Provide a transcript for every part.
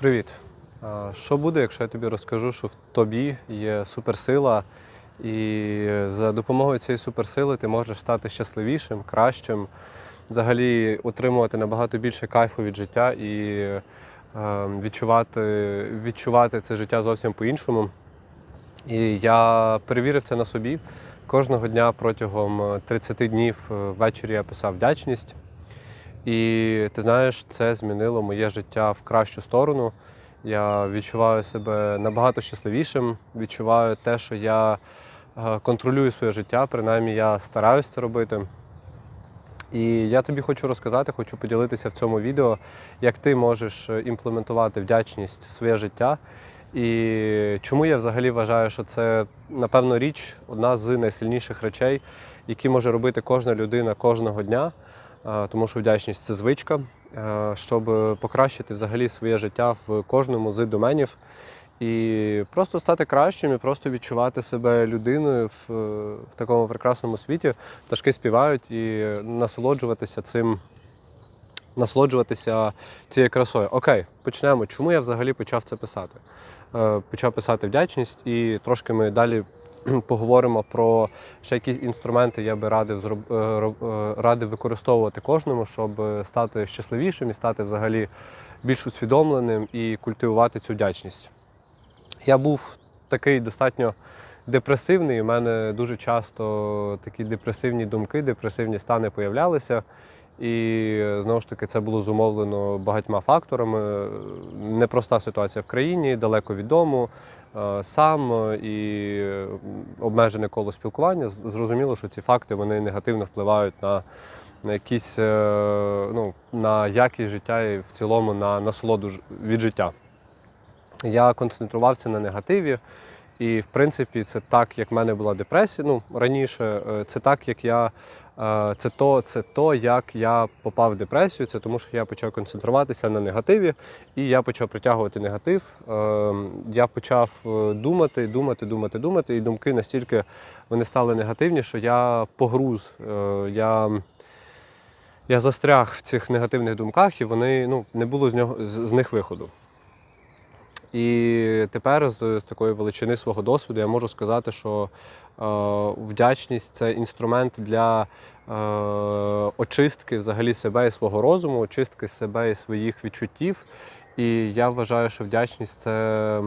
Привіт. Що буде, якщо я тобі розкажу, що в тобі є суперсила, і за допомогою цієї суперсили ти можеш стати щасливішим, кращим, взагалі отримувати набагато більше кайфу від життя і е, відчувати, відчувати це життя зовсім по-іншому. І я перевірив це на собі. Кожного дня протягом 30 днів е, ввечері я писав вдячність. І ти знаєш, це змінило моє життя в кращу сторону. Я відчуваю себе набагато щасливішим, відчуваю те, що я е, контролюю своє життя, принаймні я стараюся це робити. І я тобі хочу розказати, хочу поділитися в цьому відео, як ти можеш е, імплементувати вдячність в своє життя. І чому я взагалі вважаю, що це, напевно, річ, одна з найсильніших речей, які може робити кожна людина кожного дня. Тому що вдячність це звичка, е, щоб покращити взагалі своє життя в кожному з доменів і просто стати кращим, і просто відчувати себе людиною в, в такому прекрасному світі. Пташки співають і насолоджуватися цим. Насолоджуватися цією красою. Окей, почнемо. Чому я взагалі почав це писати? Е, Почав писати вдячність, і трошки ми далі поговоримо про ще якісь інструменти я би радив зроб... е, е, радив використовувати кожному, щоб стати щасливішим і стати взагалі більш усвідомленим і культивувати цю вдячність. Я був такий достатньо депресивний. У мене дуже часто такі депресивні думки, депресивні стани появлялися. І знову ж таки це було зумовлено багатьма факторами. Непроста ситуація в країні, далеко від дому, сам е, і обмежене коло спілкування. Зрозуміло, що ці факти вони негативно впливають на, на якісь е, ну, на якість життя і в цілому на насолоду від життя. Я концентрувався на негативі. І в принципі, це так, як в мене була депресія. Ну раніше, е, це так, як я е, це то, це то, як я попав в депресію. Це тому, що я почав концентруватися на негативі, і я почав притягувати негатив. Е, Я почав е, думати, думати, думати, думати. І думки настільки вони стали негативні, що я погруз. Е, Я я застряг в цих негативних думках, і вони ну, не було з нього з, них виходу. І тепер з, з такої величини свого досвіду я можу сказати, що е, вдячність це інструмент для е, очистки взагалі себе і свого розуму, очистки себе і своїх відчуттів. І я вважаю, що вдячність це,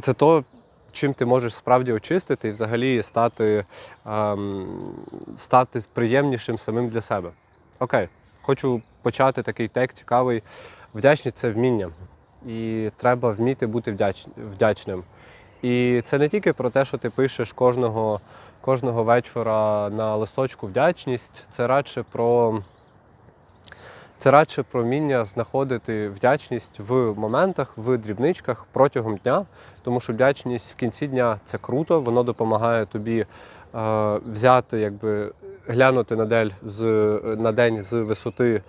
це то, чим ти можеш справді очистити і взагалі стати, ем, стати приємнішим самим для себе. Окей, хочу почати такий тек цікавий. Вдячність це вміння і треба вміти бути вдяч... вдячним. І це не тільки про те, що ти пишеш кожного, кожного вечора на листочку вдячність, це радше про. Це радше про вміння знаходити вдячність в моментах, в дрібничках протягом дня, тому що вдячність в кінці дня це круто, воно допомагає тобі е, взяти, якби глянути на, дель з, на день з висоти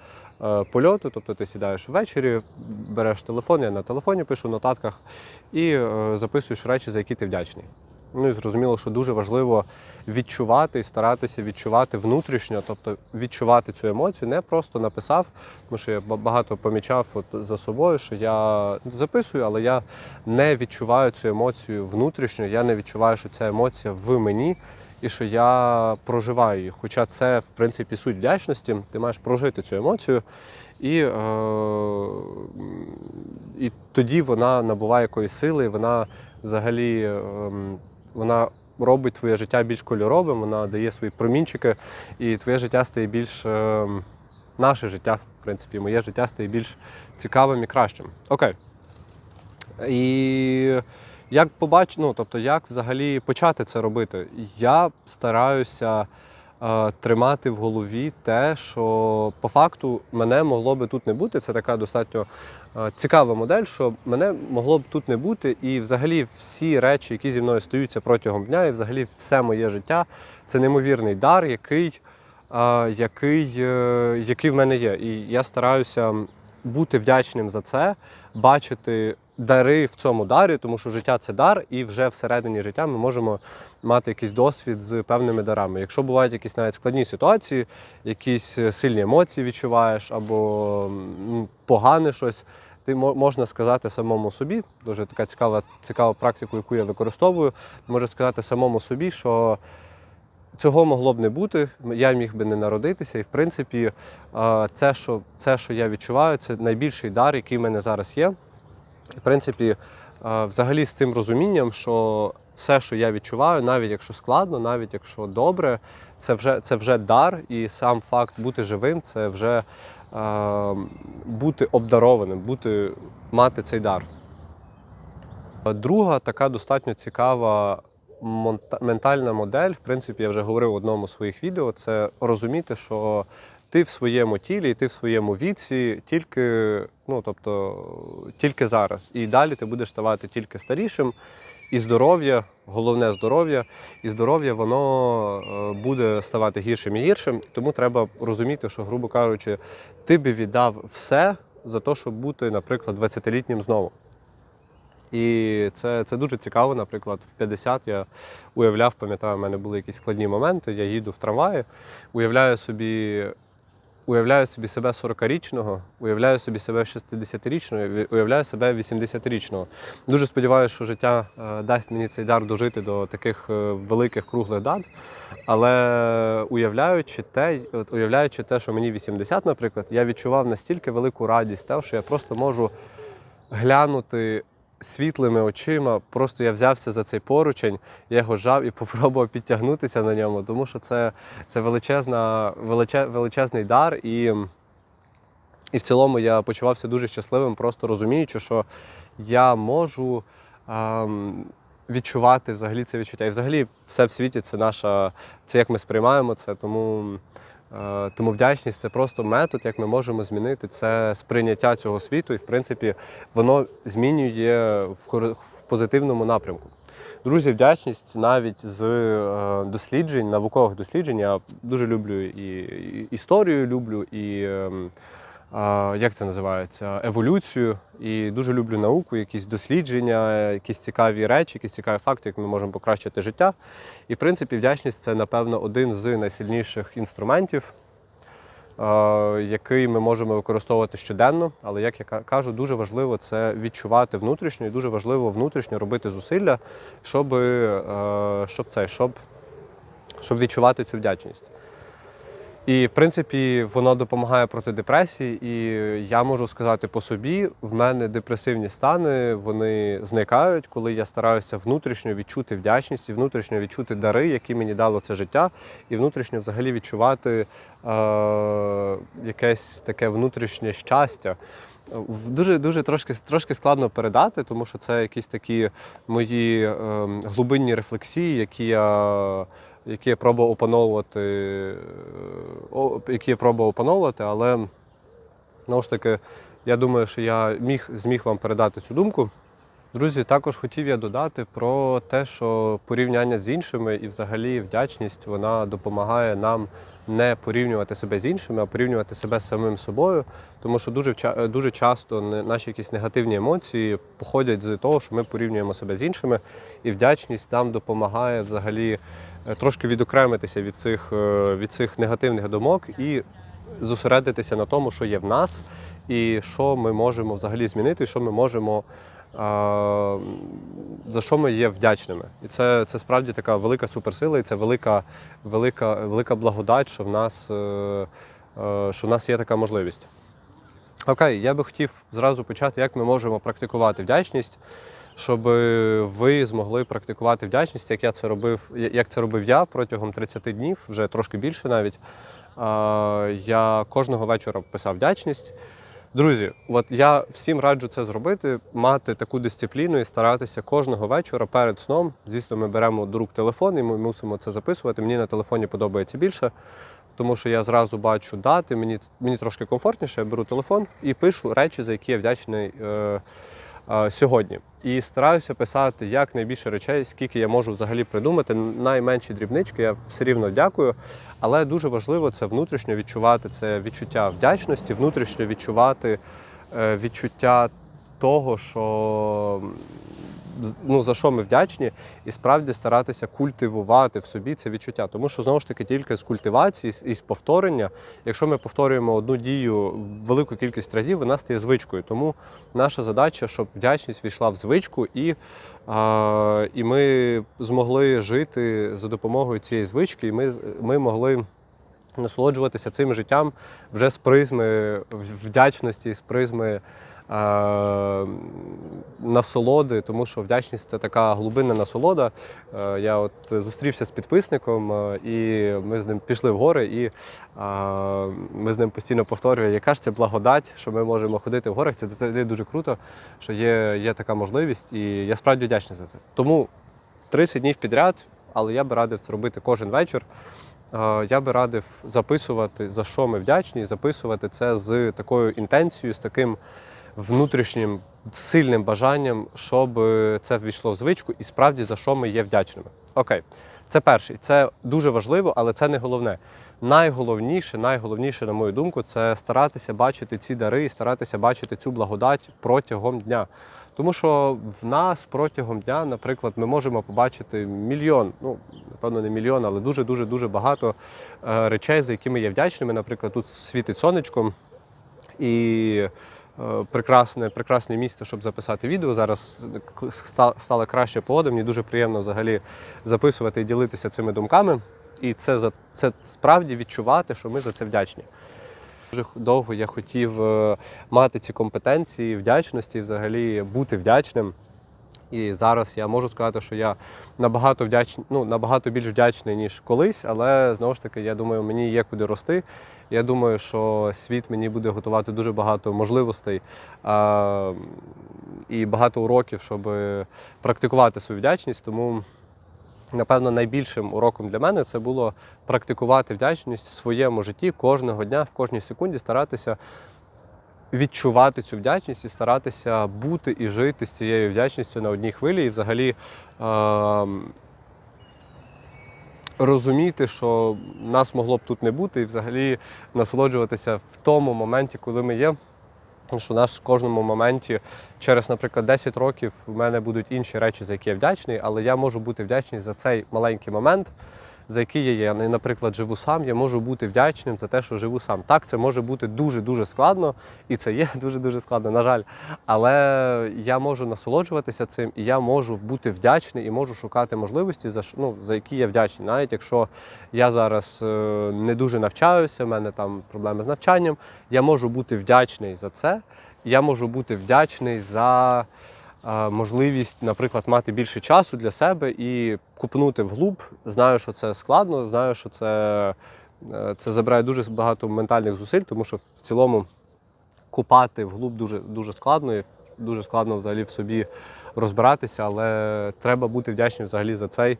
польоту. Тобто ти сідаєш ввечері, береш телефон, я на телефоні пишу в нотатках і е, записуєш речі, за які ти вдячний. Ну і зрозуміло, що дуже важливо відчувати і старатися відчувати внутрішньо, тобто відчувати цю емоцію, не просто написав, тому що я багато помічав от за собою, що я записую, але я не відчуваю цю емоцію внутрішньо, я не відчуваю, що ця емоція в мені і що я проживаю її. Хоча це, в принципі, суть вдячності, ти маєш прожити цю емоцію. І, е, і тоді вона набуває якоїсь сили, вона взагалі ем, вона робить твоє життя більш кольоровим, вона дає свої промінчики, і твоє життя стає більш ем, наше життя, в принципі, моє життя стає більш цікавим і кращим. Окей. І як побач... ну, тобто, як взагалі почати це робити? Я стараюся е, тримати в голові те, що по факту мене могло би тут не бути. Це така достатньо е, цікава модель, що мене могло б тут не бути, і взагалі всі речі, які зі мною стаються протягом дня, і взагалі все моє життя це неймовірний дар, який, е, який, е, який в мене є. І я стараюся бути вдячним за це, бачити дари в цьому дарі, тому що життя це дар, і вже всередині життя ми можемо мати якийсь досвід з певними дарами. Якщо бувають якісь навіть складні ситуації, якісь е, сильні емоції відчуваєш або погане щось. ти мо- можна сказати самому собі, дуже така цікава, цікава практика, яку я використовую. Ти можеш сказати самому собі, що цього могло б не бути, я міг би не народитися. І в принципі, це, що, це, що я відчуваю, це найбільший дар, який в мене зараз є. В принципі, е, взагалі з цим розумінням, що все, що я відчуваю, навіть якщо складно, навіть якщо добре, це вже, це вже дар, і сам факт бути живим це вже е, бути обдарованим, бути, мати цей дар. Друга така достатньо цікава ментальна модель. В принципі, я вже говорив в одному з своїх відео. Це розуміти, що ти в своєму тілі, ти в своєму віці тільки, ну тобто, тільки зараз. І далі ти будеш ставати тільки старішим. І здоров'я, головне здоров'я, і здоров'я воно е, буде ставати гіршим і гіршим. Тому треба розуміти, що, грубо кажучи, ти би віддав все за те, щоб бути, наприклад, 20-літнім знову. І це, це дуже цікаво. Наприклад, в 50 я уявляв, пам'ятаю, в мене були якісь складні моменти. Я їду в трамваї, уявляю собі, уявляю собі себе 40-річного, уявляю собі себе 60-річного, уявляю себе 80-річного. Дуже сподіваюся, що життя е, дасть мені цей дар дожити до таких е, великих круглих дат. Але уявляючи те, уявляючи те, що мені 80, наприклад, я відчував настільки велику радість, те, що я просто можу глянути світлими очима. Просто я взявся за цей поручень, я його жав і попробував підтягнутися на ньому, тому що це, це величезна, величе, величезний дар. І, і в цілому я почувався дуже щасливим, просто розуміючи, що я можу. ем, Відчувати взагалі це відчуття. І взагалі все в світі це наша, це як ми сприймаємо це. Тому, тому вдячність це просто метод, як ми можемо змінити це сприйняття цього світу, і в принципі воно змінює в, позитивному напрямку. Друзі, вдячність навіть з е, досліджень, наукових досліджень. Я дуже люблю і, і історію, люблю і. Як це називається, еволюцію. І дуже люблю науку, якісь дослідження, якісь цікаві речі, якісь цікаві факти, як ми можемо покращити життя. І, в принципі, вдячність це, напевно, один з найсильніших інструментів, який ми можемо використовувати щоденно. Але, як я кажу, дуже важливо це відчувати внутрішньо, і дуже важливо внутрішньо робити зусилля, щоб, е, щоб це, щоб, щоб відчувати цю вдячність. І в принципі воно допомагає проти депресії. І я можу сказати по собі, в мене депресивні стани вони зникають, коли я стараюся внутрішньо відчути вдячність і внутрішньо відчути дари, які мені дало це життя, і внутрішньо взагалі відчувати е- якесь таке внутрішнє щастя. Дуже дуже трошки трошки складно передати, тому що це якісь такі мої е, глибинні рефлексії, які я які я пробував опановувати, е, які я пробував опановувати, але знову ж таки, я думаю, що я міг зміг вам передати цю думку. Друзі, також хотів я додати про те, що порівняння з іншими і взагалі вдячність вона допомагає нам не порівнювати себе з іншими, а порівнювати себе з самим собою. Тому що дуже дуже часто наші якісь негативні емоції походять з того, що ми порівнюємо себе з іншими, і вдячність нам допомагає взагалі е, трошки відокремитися від цих, е, від цих негативних думок і зосередитися на тому, що є в нас, і що ми можемо взагалі змінити, і що ми можемо. За що ми є вдячними, і це, це справді така велика суперсила, і це велика, велика, велика благодать, що в нас, е, е, що в нас є така можливість. Окей, я би хотів зразу почати, як ми можемо практикувати вдячність, щоб ви змогли практикувати вдячність, як я це робив, як це робив я протягом 30 днів, вже трошки більше навіть. Я кожного вечора писав вдячність. Друзі, от я всім раджу це зробити, мати таку дисципліну і старатися кожного вечора перед сном. Звісно, ми беремо до телефон і ми мусимо це записувати. Мені на телефоні подобається більше, тому що я зразу бачу дати, мені, мені трошки комфортніше, я беру телефон і пишу речі, за які я вдячний е, сьогодні. І стараюся писати як найбільше речей, скільки я можу взагалі придумати. Найменші дрібнички, я все рівно дякую. Але дуже важливо це внутрішньо відчувати це відчуття вдячності, внутрішньо відчувати е, відчуття того, що ну, за що ми вдячні, і справді старатися культивувати в собі це відчуття. Тому що знову ж таки тільки з культивації і з повторення, якщо ми повторюємо одну дію велику кількість разів, вона стає звичкою. Тому наша задача, щоб вдячність війшла в звичку, і, а, і ми змогли жити за допомогою цієї звички, і ми, ми могли насолоджуватися цим життям вже з призми вдячності, з призми насолоди, тому що вдячність це така глибинна насолода. Е, я от зустрівся з підписником, е, і ми з ним пішли в гори, і ми з ним постійно повторюємо, яка ж це благодать, що ми можемо ходити в горах. Це взагалі дуже круто, що є, є така можливість, і я справді вдячний за це. Тому 30 днів підряд, але я би радив це робити кожен вечір. Е, Я би радив записувати, за що ми вдячні, записувати це з такою інтенцією, з таким внутрішнім сильним бажанням, щоб це ввійшло в звичку, і справді за що ми є вдячними. Окей, це перший. Це дуже важливо, але це не головне. Найголовніше, найголовніше, на мою думку, це старатися бачити ці дари і старатися бачити цю благодать протягом дня. Тому що в нас протягом дня, наприклад, ми можемо побачити мільйон, ну напевно, не мільйон, але дуже дуже дуже багато е, речей, за якими є вдячними. Наприклад, тут світить сонечко і е, прекрасне, прекрасне місце, щоб записати відео. Зараз стала краще погода. Мені дуже приємно взагалі записувати і ділитися цими думками. І це за це справді відчувати, що ми за це вдячні. Дуже довго я хотів е, мати ці компетенції вдячності, взагалі бути вдячним. І зараз я можу сказати, що я набагато вдячний, ну набагато більш вдячний, ніж колись, але знову ж таки, я думаю, мені є куди рости. Я думаю, що світ мені буде готувати дуже багато можливостей а, і багато уроків, щоб практикувати свою вдячність. Тому, напевно, найбільшим уроком для мене це було практикувати вдячність в своєму житті кожного дня, в кожній секунді, старатися відчувати цю вдячність і старатися бути і жити з цією вдячністю на одній хвилі, і взагалі е- розуміти, що нас могло б тут не бути, і взагалі насолоджуватися в тому моменті, коли ми є. Що у нас в кожному моменті через, наприклад, 10 років в мене будуть інші речі, за які я вдячний, але я можу бути вдячний за цей маленький момент, за який я є. Наприклад, живу сам, я можу бути вдячним за те, що живу сам. Так, це може бути дуже-дуже складно, і це є дуже-дуже складно, на жаль. Але я можу насолоджуватися цим, і я можу бути вдячний і можу шукати можливості, за, ну, за які я вдячний. Навіть якщо я зараз е, не дуже навчаюся, в мене там проблеми з навчанням, я можу бути вдячний за це. Я можу бути вдячний за можливість, наприклад, мати більше часу для себе і купнути вглуб. Знаю, що це складно, знаю, що це, е, це забирає дуже багато ментальних зусиль, тому що в цілому купати вглуб дуже, дуже складно, і дуже складно взагалі в собі розбиратися, але треба бути вдячним взагалі за цей.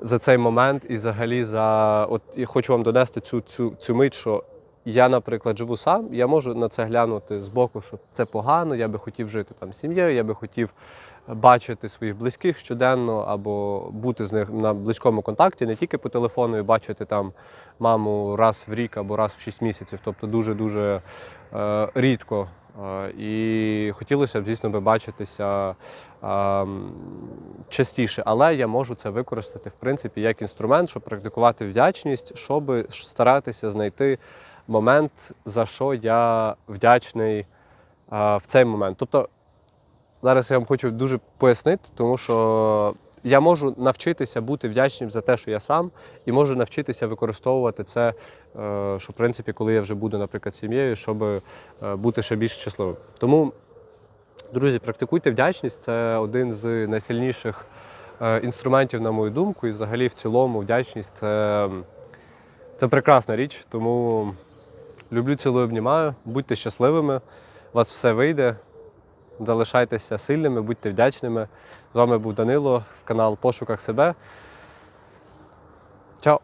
За цей момент і взагалі за от я хочу вам донести цю, цю, цю мить, що я, наприклад, живу сам, я можу на це глянути з боку, що це погано, я би хотів жити там сім'єю, я би хотів бачити своїх близьких щоденно або бути з них на близькому контакті, не тільки по телефону і бачити там маму раз в рік або раз в 6 місяців, тобто дуже-дуже е, рідко. Е, І хотілося б, звісно, би бачитися ем, частіше, але я можу це використати в принципі як інструмент, щоб практикувати вдячність, щоб старатися знайти момент, за що я вдячний е, в цей момент. Тобто зараз я вам хочу дуже пояснити, тому що я можу навчитися бути вдячним за те, що я сам, і можу навчитися використовувати це, е, що в принципі, коли я вже буду, наприклад, сім'єю, щоб е, бути ще більш щасливим. Тому, друзі, практикуйте вдячність. Це один з найсильніших е, інструментів, на мою думку, і взагалі в цілому вдячність це, це прекрасна річ. Тому люблю, цілую, обнімаю. Будьте щасливими, у вас все вийде. Залишайтеся сильними, будьте вдячними. З вами був Данило, канал Пошуках себе. Чао!